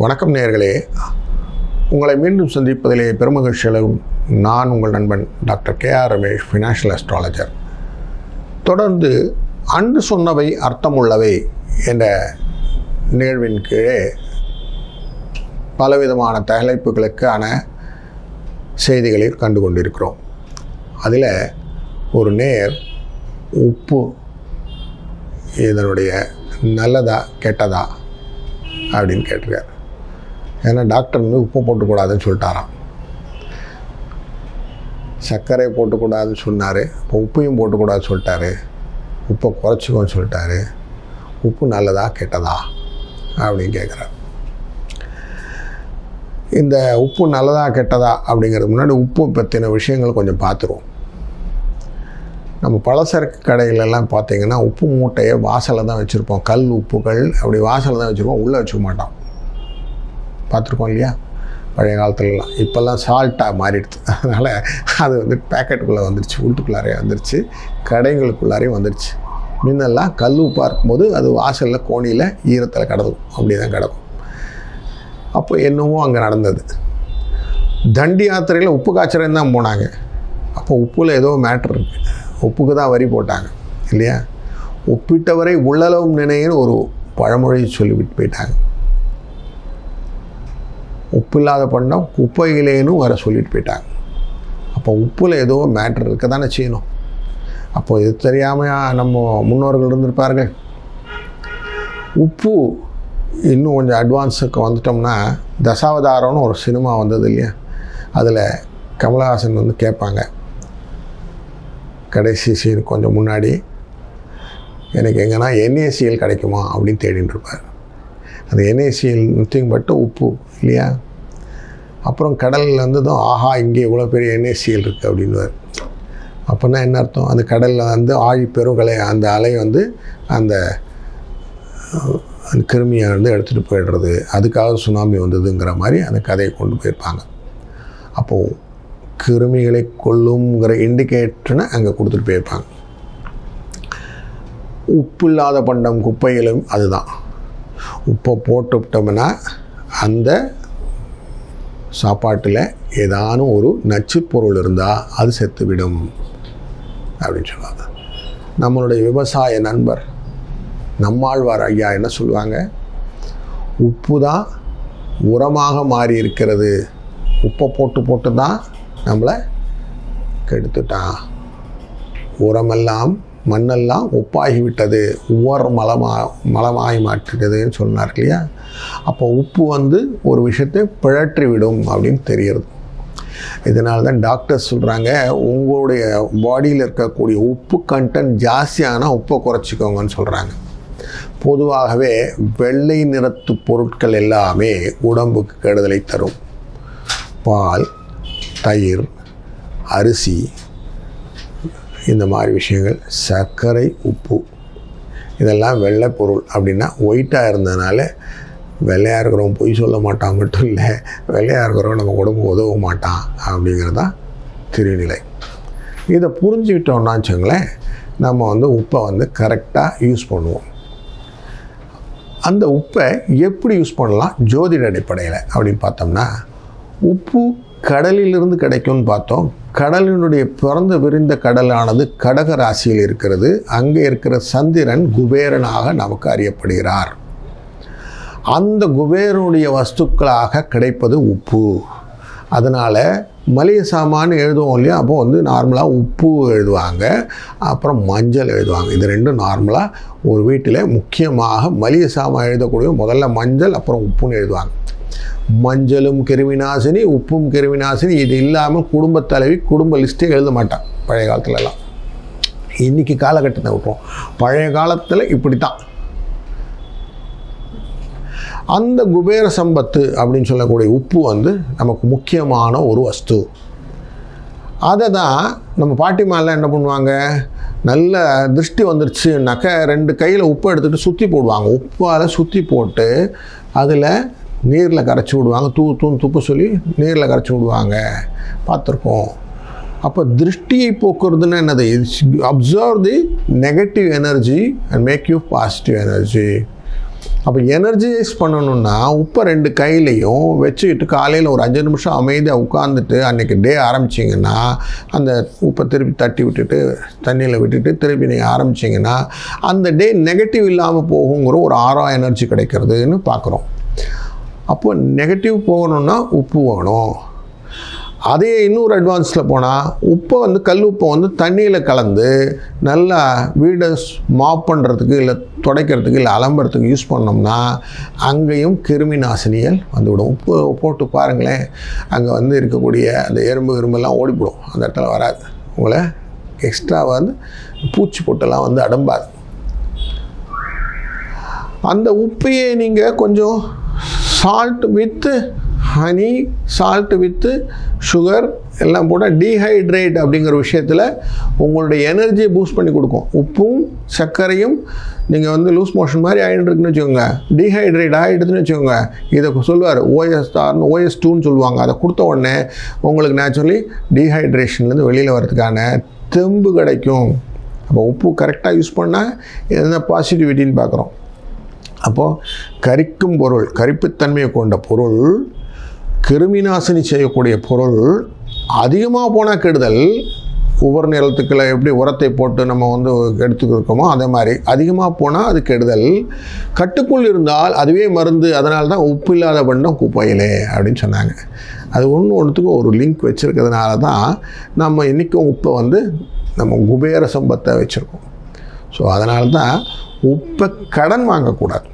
வணக்கம் நேர்களே உங்களை மீண்டும் சந்திப்பதிலே பெருமகிழ்ச்சியளவும் நான் உங்கள் நண்பன் doctor K R Ramesh financial astrologer தொடர்ந்து அன்று சொன்னவை அர்த்தமுள்ளவை என்ற நிகழ்வின் கீழே பலவிதமான தலைப்புகளுக்கான செய்திகளை கண்டு கொண்டிருக்கிறோம். அதில் ஒரு நேர் உப்பு இதனுடைய நல்லதா கெட்டதா அப்படின்னு கேட்டிருக்காரு. ஏன்னா டாக்டர் வந்து உப்பு போட்டுக்கூடாதுன்னு சொல்லிட்டாராம். சர்க்கரை போட்டுக்கூடாதுன்னு சொன்னார். இப்போ உப்பையும் போட்டுக்கூடாதுன்னு சொல்லிட்டாரு. உப்பை குறைச்சிக்கோன்னு சொல்லிட்டாரு. உப்பு நல்லதா கெட்டதா? அப்படின்னு கேட்குறாரு. இந்த உப்பு நல்லதா கெட்டதா அப்படிங்கிறது முன்னாடி உப்பு பற்றின விஷயங்கள் கொஞ்சம் பார்த்துருவோம். நம்ம பலசரக்கு கடையிலெல்லாம் பார்த்தீங்கன்னா உப்பு மூட்டையை வாசலில் தான் வச்சுருப்போம். கல் உப்புகள் அப்படி வாசலில் தான் வச்சுருப்போம். உள்ளே வச்சுக்க மாட்டோம். பார்த்துருக்கோம் இல்லையா? பழைய காலத்துலலாம். இப்போல்லாம் சால்ட்டாக மாறிடுது. அதனால் அது வந்து பேக்கெட்டுக்குள்ளே வந்துருச்சு வீட்டுக்குள்ளாரே வந்துருச்சு கடைகளுக்குள்ளாரையும் வந்துருச்சு. முன்னெல்லாம் கல் உப்பாக இருக்கும்போது அது வாசலில் கோணியில் ஈரத்தில் கிடக்கும். அப்படி தான் கிடக்கும். அப்போ என்னவோ அங்கே நடந்தது. தண்டி யாத்திரையில் உப்பு காய்ச்சறேன்னு தான் போனாங்க. அப்போ உப்பில் ஏதோ மேட்ரு இருக்குது உப்புக்கு தான் வரி போட்டாங்க இல்லையா? ஒப்பிட்டவரை உள்ளளவும் நினைன்னு ஒரு பழமொழி சொல்லிவிட்டு போயிட்டாங்க. உப்பு இல்லாத பண்டம் குப்பையிலேன்னு வர சொல்லிட்டு போயிட்டாங்க. அப்போ உப்பில் ஏதோ மேட்ரு இருக்க தானே செய்யணும். அப்போது இது தெரியாமல் நம்ம முன்னோர்கள் இருந்திருப்பார்கள். உப்பு இன்னும் கொஞ்சம் அட்வான்ஸுக்கு வந்துட்டோம்னா தசாவதாரம்னு ஒரு சினிமா வந்தது இல்லையா? அதில் கமலஹாசன் வந்து கேட்பாங்க. கடைசி சீன் கொஞ்சம் முன்னாடி எனக்கு எங்கன்னா என்ஏசிஎல் கிடைக்குமா அப்படின்னு தேடிட்டு இருப்பார். அந்த என்ஏசிஎல் நத்திங் பட்டு உப்பு இல்லையா? அப்புறம் கடலில் வந்ததும் ஆஹா இங்கே இவ்வளோ பெரிய என்ஏசிஎல் இருக்குது அப்படின்வார் அப்போனா என்ன அர்த்தம்? அந்த கடலில் வந்து ஆழி பெருங்கலை அந்த அலை வந்து அந்த அந்த கிருமியை வந்து எடுத்துகிட்டு போயிடுறது அதுக்காக சுனாமி வந்ததுங்கிற மாதிரி அந்த கதையை கொண்டு போயிருப்பாங்க. அப்போது கிருமிகளை கொல்லுங்கிற இண்டிகேட்டர்னு அங்கே கொடுத்துட்டு போயிருப்பாங்க. உப்பு இல்லாத பண்டம் குப்பைகளும் அதுதான். உப்பை போட்டுவிட்டோம்னா அந்த சாப்பாட்டில் ஏதானும் ஒரு நச்சுப்பொருள் இருந்தால் அது செத்துவிடும் அப்படின்னு சொல்லுவாங்க. நம்மளுடைய விவசாய நண்பர் நம்மாழ்வார் ஐயா என்ன சொல்லுவாங்க? உப்பு தான் உரமாக மாறி இருக்கிறது உப்பை போட்டு போட்டு தான் நம்மளை கெடுத்துட்டான். உரமெல்லாம் மண்ணெல்லாம் உப்பாகிவிட்டது உவர் மலமா மலமாகி மாற்றுகிறதுன்னு சொன்னார் இல்லையா? அப்போ உப்பு வந்து ஒரு விஷயத்தை பிழற்றி விடும் அப்படின்னு தெரிகிறது. இதனால தான் டாக்டர்ஸ் சொல்கிறாங்க உங்களுடைய பாடியில் இருக்கக்கூடிய உப்பு கண்டென்ட் ஜாஸ்தியான உப்பை குறைச்சிக்கோங்கன்னு சொல்கிறாங்க பொதுவாகவே வெள்ளை நிறத்து பொருட்கள் எல்லாமே உடம்புக்கு கெடுதலை தரும். பால் தயிர் அரிசி இந்த மாதிரி விஷயங்கள். சர்க்கரை உப்பு. இதெல்லாம் வெள்ளை பொருள் அப்படின்னா ஒயிட்டாக இருந்ததுனால வெள்ளையாக இருக்கிறவன் பொய் சொல்ல மாட்டான் மட்டும் இல்லை. வெள்ளையாக இருக்கிறவன் நம்ம உடம்பு உதவ மாட்டான் அப்படிங்கிறது தான் திருநிலை. இதை புரிஞ்சுக்கிட்டோம்னா வச்சுங்களேன் நம்ம வந்து உப்பை வந்து கரெக்டாக யூஸ் பண்ணுவோம். அந்த உப்பை எப்படி யூஸ் பண்ணலாம்? ஜோதிட அடிப்படையில் அப்படின்னு பார்த்தோம்னா உப்பு கடலிலிருந்து கிடைக்கும்னு பார்த்தோம். கடலினுடைய பிறந்து விரிந்த கடலானது கடக ராசியில் இருக்கிறது. அங்கே இருக்கிற சந்திரன் குபேரனாக நமக்கு அறியப்படுகிறார். அந்த குபேரனுடைய வஸ்துக்களாக கிடைப்பது உப்பு. அதனால் மளிகை சாமான் எழுதுவோம் இல்லையா? அப்போ வந்து நார்மலாக உப்பு எழுதுவாங்க. அப்புறம் மஞ்சள் எழுதுவாங்க. இது ரெண்டும் நார்மலாக ஒரு வீட்டில் முக்கியமாக மளிகை சாமான் எழுதக்கூடிய முதல்ல மஞ்சள் அப்புறம் உப்புன்னு எழுதுவாங்க. மஞ்சளும் கிருமிநாசினி உப்பும் கிருமிநாசினி இது இல்லாமல் குடும்ப தலைவி குடும்ப லிஸ்ட்டே எழுத மாட்டான் பழைய காலத்துலலாம். இன்றைக்கி காலகட்டத்தை விட்டுருவோம். பழைய காலத்தில் இப்படி தான் அந்த குபேர சம்பத்து அப்படின்னு சொல்லக்கூடிய உப்பு வந்து நமக்கு முக்கியமான ஒரு வஸ்து. அதை தான் நம்ம பாட்டிமாலாம் என்ன பண்ணுவாங்க? நல்ல திருஷ்டி வந்துருச்சுனாக்க ரெண்டு கையில் உப்பு எடுத்துகிட்டு சுற்றி போடுவாங்க. உப்பால் சுற்றி போட்டு அதில் நீரில் கரைச்சி விடுவாங்க. தூ தூண் துப்பு சொல்லி நீரில் கரைச்சி விடுவாங்க. பார்த்துருக்கோம். அப்போ திருஷ்டியை போக்குறதுன்னு என்னது? Observe the negative energy and make you positive energy அப்போ எனர்ஜைஸ் பண்ணணும்னா உப்பை ரெண்டு கையிலையும் வச்சுக்கிட்டு காலையில் ஒரு அஞ்சு நிமிஷம் அமைதியாக உட்காந்துட்டு அன்றைக்கி டே ஆரம்பிச்சிங்கன்னா அந்த உப்பை திருப்பி தட்டி விட்டுட்டு தண்ணியில் விட்டுட்டு திருப்பி நீங்கள் ஆரம்பிச்சிங்கன்னா அந்த டே நெகட்டிவ் இல்லாமல் போகுங்கிற ஒரு ஆறாம் எனர்ஜி கிடைக்கிறதுன்னு பார்க்குறோம். அப்போ நெகட்டிவ் போகணுன்னா உப்பு வேணும். அதே இன்னொரு அட்வான்ஸில் போனால் உப்பை வந்து கல் உப்பை வந்து தண்ணியில் கலந்து நல்லா வீடை மாப் பண்ணுறதுக்கு இல்லை துடைக்கிறதுக்கு இல்லை அலம்புறதுக்கு யூஸ் பண்ணோம்னா அங்கேயும் கிருமி நாசினிகள் வந்துவிடும். உப்பு போட்டு பாருங்களேன். அங்கே வந்து இருக்கக்கூடிய அந்த எறும்பு கிரும்பெல்லாம் ஓடிவிடும் அந்த இடத்துல வராது. உங்களை எக்ஸ்ட்ரா வந்து பூச்சி பொட்டெல்லாம் வந்து அடம்பாது. அந்த உப்பையே நீங்கள் கொஞ்சம் salt with honey salt with sugar எல்லாம் போட்டால் டீஹைட்ரேட் அப்படிங்கிற விஷயத்தில் உங்களுடைய எனர்ஜியை பூஸ்ட் பண்ணி கொடுக்கும். உப்பும் சர்க்கரையும் நீங்கள் வந்து லூஸ் மோஷன் மாதிரி ஆகிட்டுருக்குன்னு வச்சுக்கோங்க. டீஹைட்ரேட் ஆகிடுதுன்னு வச்சுக்கோங்க. இதை சொல்லுவார் ஓஎஸ் தார்னு ஓஎஸ் டூன்னு சொல்லுவாங்க. அதை கொடுத்த உடனே உங்களுக்கு நேச்சுரலி டீஹைட்ரேஷன்லேருந்து வெளியில் வரதுக்கான தெம்பு கிடைக்கும். அப்போ உப்பு கரெக்டாக யூஸ் பண்ணால் என்ன பாசிட்டிவிட்டின்னு பார்க்குறோம். அப்போது கரிக்கும் பொருள் கரிப்புத்தன்மையை கொண்ட பொருள் கிருமிநாசினி செய்யக்கூடிய பொருள் அதிகமாக போனால் கெடுதல். ஒவ்வொரு நிலத்துக்களை எப்படி உரத்தை போட்டு நம்ம வந்து எடுத்துக்கிறோமோ அதே மாதிரி அதிகமாக போனால் அது கெடுதல். கட்டுக்குள் இருந்தால் அதுவே மருந்து அதனால தான் உப்பு இல்லாத பண்டம் குப்பையிலே அப்படின்னு சொன்னாங்க. அது ஒன்று ஒன்றுத்துக்கும் ஒரு லிங்க் வச்சுருக்கிறதுனால தான் நம்ம இன்றைக்கும் உப்பை வந்து நம்ம குபேர சம்பத்தை வச்சுருக்கோம். ஸோ அதனால தான் உப்பை கடன் வாங்கக்கூடாது.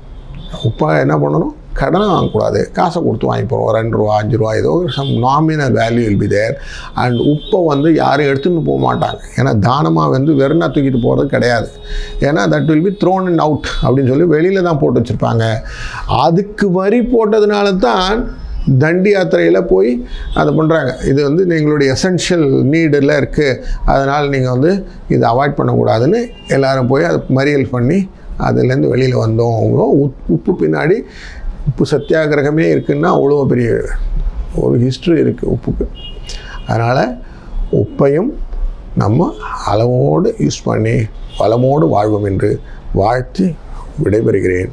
உப்பை என்ன பண்ணணும்? கடன் வாங்கக்கூடாது. காசை கொடுத்து வாங்கி போகிறோம் ரெண்டு ரூபா அஞ்சு ரூபா ஏதோ some nominal value will be there and உப்பை வந்து யாரும் எடுத்துன்னு போக மாட்டாங்க. ஏன்னா தானமாக வந்து வெறுனா தூக்கிட்டு போகிறது கிடையாது. ஏன்னா that will be thrown and out அப்படின்னு சொல்லி வெளியில் தான் போட்டு வச்சுருப்பாங்க. அதுக்கு வரி போட்டதுனால தான் தண்டி யாத்திரையில் போய் அதை பண்ணுறாங்க இது வந்து எங்களுடைய எசென்ஷியல் நீடில் இருக்குது அதனால் நீங்கள் வந்து இதை அவாய்ட் பண்ணக்கூடாதுன்னு எல்லோரும் போய் அதை மறியல் பண்ணி அதுலேருந்து வெளியில் வந்தோம். உப் உப்பு பின்னாடி உப்பு சத்தியாகிரகமே இருக்குன்னா அவ்வளோ பெரிய ஒரு ஹிஸ்ட்ரி இருக்குது உப்புக்கு. அதனால் உப்பையும் நம்ம அளவோடு யூஸ் பண்ணி வளமோடு வாழ்வோம் என்று வாழ்த்தி விடைபெறுகிறேன்.